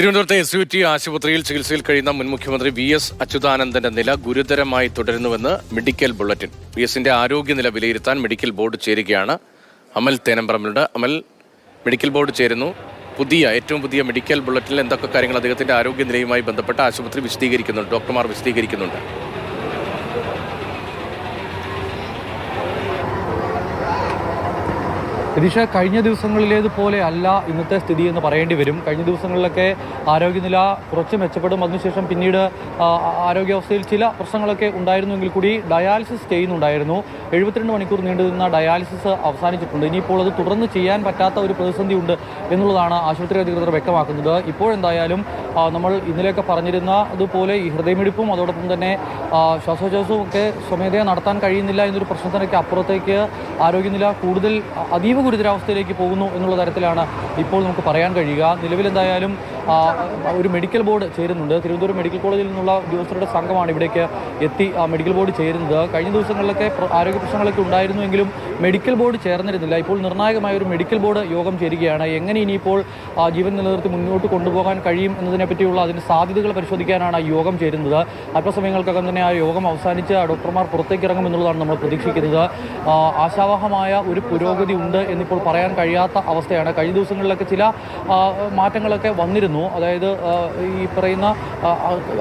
തിരുവനന്തപുരത്തെ S U T ആശുപത്രിയിൽ ചികിത്സയിൽ കഴിയുന്ന മുൻ മുഖ്യമന്ത്രി വി എസ് അച്യുതാനന്ദന്റെ നില ഗുരുതരമായി തുടരുന്നുവെന്ന് മെഡിക്കൽ ബുള്ളറ്റിൻ. വി എസിന്റെ ആരോഗ്യനില വിലയിരുത്താൻ മെഡിക്കൽ ബോർഡ് ചേരുകയാണ് അമൽ തേനമ്പ്രമിലുണ്ട്. അമൽ മെഡിക്കൽ ബോർഡ് ചേരുന്നു. പുതിയ ഏറ്റവും പുതിയ മെഡിക്കൽ ബുള്ളറ്റിനിൽ എന്തൊക്കെ കാര്യങ്ങൾ അദ്ദേഹത്തിന്റെ ആരോഗ്യനിലയുമായി ബന്ധപ്പെട്ട് ആശുപത്രി വിശദീകരിക്കുന്നുണ്ട്? ഡോക്ടർമാർ വിശദീകരിക്കുന്നുണ്ട്. രതീഷ കഴിഞ്ഞ ദിവസങ്ങളിലേതുപോലെ അല്ല ഇന്നത്തെ സ്ഥിതി എന്ന് പറയേണ്ടി വരും. കഴിഞ്ഞ ദിവസങ്ങളിലൊക്കെ ആരോഗ്യനില കുറച്ച് മെച്ചപ്പെടും. അതിനുശേഷം പിന്നീട് ആരോഗ്യാവസ്ഥയിൽ ചില പ്രശ്നങ്ങളൊക്കെ ഉണ്ടായിരുന്നുവെങ്കിൽ കൂടി ഡയാലിസിസ് ചെയ്യുന്നുണ്ടായിരുന്നു. എഴുപത്തിരണ്ട് മണിക്കൂർ നീണ്ടു നിന്ന ഡയാലിസിസ് അവസാനിച്ചിട്ടുണ്ട്. ഇനിയിപ്പോൾ അത് തുടർന്ന് ചെയ്യാൻ പറ്റാത്ത ഒരു പ്രതിസന്ധി ഉണ്ട് എന്നുള്ളതാണ് ആശുപത്രി അധികൃതർ വ്യക്തമാക്കുന്നത്. ഇപ്പോഴെന്തായാലും നമ്മൾ ഇന്നലെയൊക്കെ പറഞ്ഞിരുന്ന അതുപോലെ ഈ ഹൃദയമിടിപ്പും അതോടൊപ്പം തന്നെ ശ്വാസോച്ഛ്വാസവും ഒക്കെ സ്വമേധയാ നടത്താൻ കഴിയുന്നില്ല എന്നൊരു പ്രശ്നത്തിനൊക്കെ അപ്പുറത്തേക്ക് ആരോഗ്യനില കൂടുതൽ അതീവ ഗുരുതരാവസ്ഥയിലേക്ക് പോകുന്നു എന്നുള്ള തരത്തിലാണ് ഇപ്പോൾ നമുക്ക് പറയാൻ കഴിയുക. ആ, ഒരു മെഡിക്കൽ ബോർഡ് ചേരുന്നുണ്ട്. തിരുവനന്തപുരം മെഡിക്കൽ കോളേജിൽ നിന്നുള്ള ഉദ്യോഗസ്ഥരുടെ സംഘമാണ് ഇവിടേക്ക് എത്തി മെഡിക്കൽ ബോർഡ് ചേരുന്നത്. കഴിഞ്ഞ ദിവസങ്ങളിലൊക്കെ ആരോഗ്യ പ്രശ്നങ്ങളൊക്കെ ഉണ്ടായിരുന്നുവെങ്കിലും മെഡിക്കൽ ബോർഡ് ചേർന്നിരുന്നില്ല. ഇപ്പോൾ നിർണായകമായ ഒരു മെഡിക്കൽ ബോർഡ് യോഗം ചേരുകയാണ്. എങ്ങനെ ഇനിയിപ്പോൾ ജീവൻ നിലനിർത്തി മുന്നോട്ട് കൊണ്ടുപോകാൻ കഴിയും എന്നതിനെപ്പറ്റിയുള്ള അതിന്റെ സാധ്യതകൾ പരിശോധിക്കാനാണ് യോഗം ചേരുന്നത്. അല്പസമയങ്ങൾക്കകം തന്നെ ആ യോഗം അവസാനിച്ച് ഡോക്ടർമാർ പുറത്തേക്ക് ഇറങ്ങുമെന്നുള്ളതാണ് നമ്മൾ പ്രതീക്ഷിക്കുന്നത്. ആശാവഹമായ ഒരു പുരോഗതി ഉണ്ട് എന്നിപ്പോൾ പറയാൻ കഴിയാത്ത അവസ്ഥയാണ്. കഴിഞ്ഞ ദിവസങ്ങളിലൊക്കെ ചില മാറ്റങ്ങളൊക്കെ വന്നിരുന്നു. അതായത് ഈ പറയുന്ന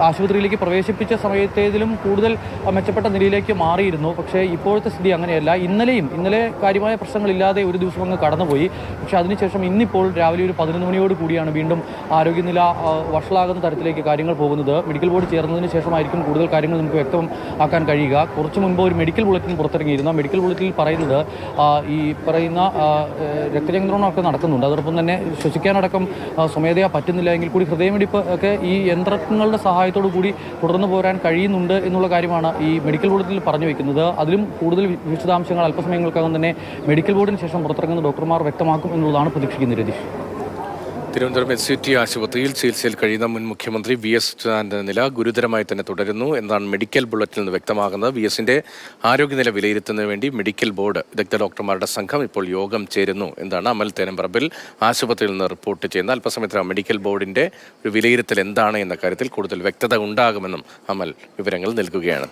ആശുപത്രിയിലേക്ക് പ്രവേശിപ്പിച്ച സമയത്തേതിലും കൂടുതൽ മെച്ചപ്പെട്ട നിലയിലേക്ക് മാറിയിരുന്നു. പക്ഷേ ഇപ്പോഴത്തെ സ്ഥിതി അങ്ങനെയല്ല. ഇന്നലെയും ഇന്നലെ കാര്യമായ പ്രശ്നങ്ങളില്ലാതെ ഒരു ദിവസം അങ്ങ് കടന്നുപോയി. പക്ഷേ അതിനുശേഷം ഇന്നിപ്പോൾ രാവിലെ ഒരു പതിനൊന്ന് മണിയോട് കൂടിയാണ് വീണ്ടും ആരോഗ്യനില വഷളാകുന്ന തരത്തിലേക്ക് കാര്യങ്ങൾ പോകുന്നത്. മെഡിക്കൽ ബോർഡ് ചേർന്നതിന് ശേഷമായിരിക്കും കൂടുതൽ കാര്യങ്ങൾ നമുക്ക് വ്യക്തം ആക്കാൻ കഴിയുക. കുറച്ച് മുൻപ് ഒരു മെഡിക്കൽ ബുള്ളറ്റിൻ പുറത്തിറങ്ങിയിരുന്നു. മെഡിക്കൽ ബുള്ളറ്റിൽ പറയുന്നത് ഈ പറയുന്ന രക്തചന്ദ്രണമൊക്കെ നടക്കുന്നുണ്ട്. അതോടൊപ്പം തന്നെ ശ്വസിക്കാനടക്കം സ്വമേധയാ പറ്റുന്നില്ല എങ്കിൽ കൂടി ഹൃദയമിടിപ്പ് ഒക്കെ ഈ യന്ത്രങ്ങളുടെ സഹായത്തോടു കൂടി തുടർന്നു പോരാൻ കഴിയുന്നുണ്ട് എന്നുള്ള കാര്യമാണ് ഈ മെഡിക്കൽ ബോർഡിൽ പറഞ്ഞു വെക്കുന്നത്. അതിലും കൂടുതൽ വിശദാംശങ്ങൾ അല്പസമയങ്ങൾക്കകം തന്നെ മെഡിക്കൽ ബോർഡിന് ശേഷം പുറത്തിറങ്ങുന്ന ഡോക്ടർമാർ വ്യക്തമാക്കും എന്നുള്ളതാണ് പ്രതീക്ഷിക്കുന്നത് Ratheesh. Thiruvananthapuram S C T ആശുപത്രിയിൽ ചികിത്സയിൽ കഴിയുന്ന മുൻ മുഖ്യമന്ത്രി വി എസ് അച്യുതാനന്ദന്റെ നില ഗുരുതരമായി തന്നെ തുടരുന്നു എന്നാണ് മെഡിക്കൽ ബുള്ളറ്റിൽ നിന്ന് വ്യക്തമാകുന്നത്. വി എസിന്റെ ആരോഗ്യനില വിലയിരുത്തുന്നതിന് വേണ്ടി മെഡിക്കൽ ബോർഡ് വിദഗ്ധ ഡോക്ടർമാരുടെ സംഘം ഇപ്പോൾ യോഗം ചേരുന്നു എന്നാണ് അമൽ തേനമ്പറമ്പിൽ ആശുപത്രിയിൽ നിന്ന് റിപ്പോർട്ട് ചെയ്യുന്ന അല്പസമയത്തിനകം മെഡിക്കൽ ബോർഡിന്റെ ഒരു വിലയിരുത്തൽ എന്താണ് എന്ന കാര്യത്തിൽ കൂടുതൽ വ്യക്തത ഉണ്ടാകുമെന്നും അമൽ വിവരങ്ങൾ നൽകുകയാണ്.